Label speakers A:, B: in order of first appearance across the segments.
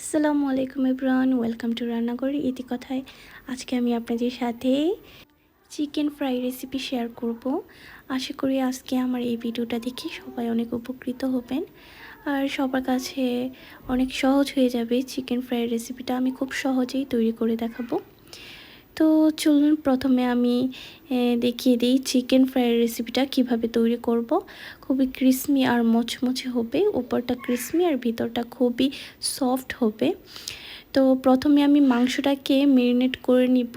A: আসসালামু আলাইকুম Ibran welcome to রান্নাঘর ইতি কথায়। আজকে আমি আপনাদের সাথে চিকেন ফ্রাই রেসিপি শেয়ার করব। আশা করি আজকে আমার এই ভিডিওটা দেখে সবাই অনেক উপকৃত হবেন। আর সবার কাছে অনেক সহজ হয়ে যাবে চিকেন ফ্রাই রেসিপিটা। আমি খুব সহজেই তৈরি করে দেখাবো। তো চলুন প্রথমে আমি দেখিয়ে দিই চিকেন ফ্রাইয়ের রেসিপিটা কীভাবে তৈরি করব। খুবই ক্রিসমি আর মচমচে হবে, উপরটা ক্রিসমি আর ভিতরটা খুবই সফট হবে। তো প্রথমে আমি মাংসটাকে মেরিনেট করে নিব,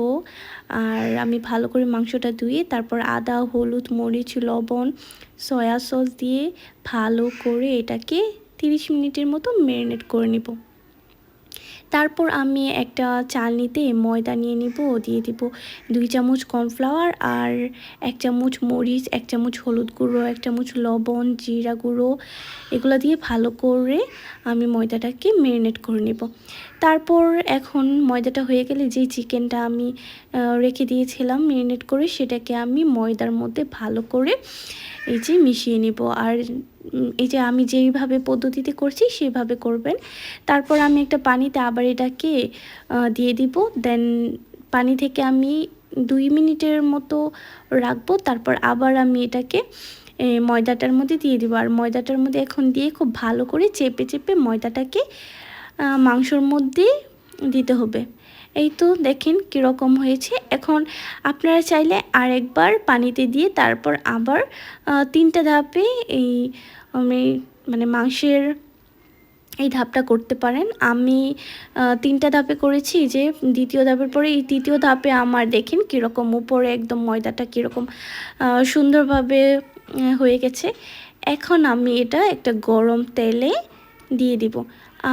A: আর আমি ভালো করে মাংসটা ধুয়ে তারপর আদা, হলুদ, মরিচ, লবণ সয়া সস দিয়ে ভালো করে এটাকে তিরিশ মিনিটের মতো মেরিনেট করে নিব। তারপর আমি একটা চালনিতে ময়দা নিয়ে নিব, দিয়ে দিব দুই চামচ কর্নফ্লাওয়ার আর এক চামচ মরিচ, এক চামচ হলুদ গুঁড়ো, এক চামচ লবণ, জিরা গুঁড়ো, এগুলো দিয়ে ভালো করে আমি ময়দাটাকে মেরিনেট করে নেব। তারপর এখন ময়দাটা হয়ে গেলে যে চিকেনটা আমি রেখে দিয়েছিলাম মেরিনেট করে সেটাকে আমি ময়দার মধ্যে ভালো করে এই যে মিশিয়ে নিব। আর এই যে আমি যেইভাবে পদ্ধতিতে করছি, সেভাবে করবেন। তারপর আমি একটা পানিতে আবার এটাকে দিয়ে দিব। দেন পানি থেকে আমি দুই মিনিটের মতো রাখব। তারপর আবার আমি এটাকে ময়দাটার মধ্যে দিয়ে দিব। আর ময়দাটার মধ্যে এখন দিয়ে খুব ভালো করে চেপে চেপে ময়দাটাকে মাংসর মধ্যে দিতে হবে। এই তো দেখেন কীরকম হয়েছে। এখন আপনারা চাইলে আরেকবার পানিতে দিয়ে তারপর আবার তিনটা ধাপে এই মানে মাংসের এই ধাপটা করতে পারেন। আমি তিনটা ধাপে করেছি যে দ্বিতীয় ধাপের পরে এই তৃতীয় ধাপে আমার দেখেন কীরকম উপরে একদম ময়দাটা কীরকম সুন্দরভাবে হয়ে গেছে। এখন আমি এটা একটা গরম তেলে দিয়ে দিব।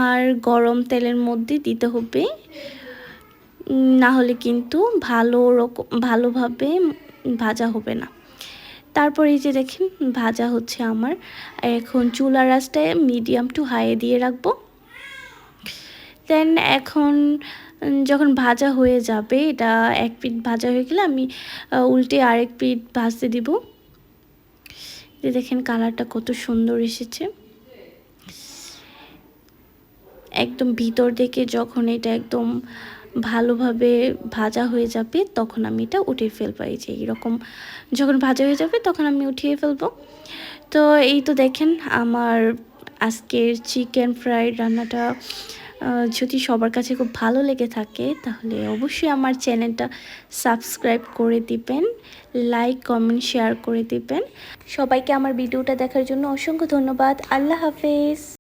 A: আর গরম তেলের মধ্যে দিতে হবে না হলে কিন্তু ভালো রকম, ভালোভাবে ভাজা হবে না। তারপর এই যে দেখেন, ভাজা হচ্ছে আমার। এখন চুলা রাসটায় মিডিয়াম টু হাইয়ে দিয়ে রাখব। দেন এখন যখন ভাজা হয়ে যাবে, এটা এক পিঠ ভাজা হয়ে গেলে আমি উল্টে আরেক পিঠ ভাজতে দিব। যে দেখেন কালারটা কত সুন্দর এসেছে। একদম ভিতর থেকে যখন এটা একদম ভালোভাবে ভাজা হয়ে যাবে, তখন আমি এটা উঠিয়ে ফেলব। এই যে এরকম যখন ভাজা হয়ে যাবে, তখন আমি উঠিয়ে ফেলব। তো এই তো দেখেন আমার আজকের চিকেন ফ্রাইড রান্নাটা যদি সবার কাছে খুব ভালো লেগে থাকে, তাহলে অবশ্যই আমার চ্যানেলটা সাবস্ক্রাইব করে দিবেন, লাইক, কমেন্ট, শেয়ার করে দিবেন। সবাইকে আমার ভিডিওটা দেখার জন্য অসংখ্য ধন্যবাদ। আল্লাহ হাফেজ।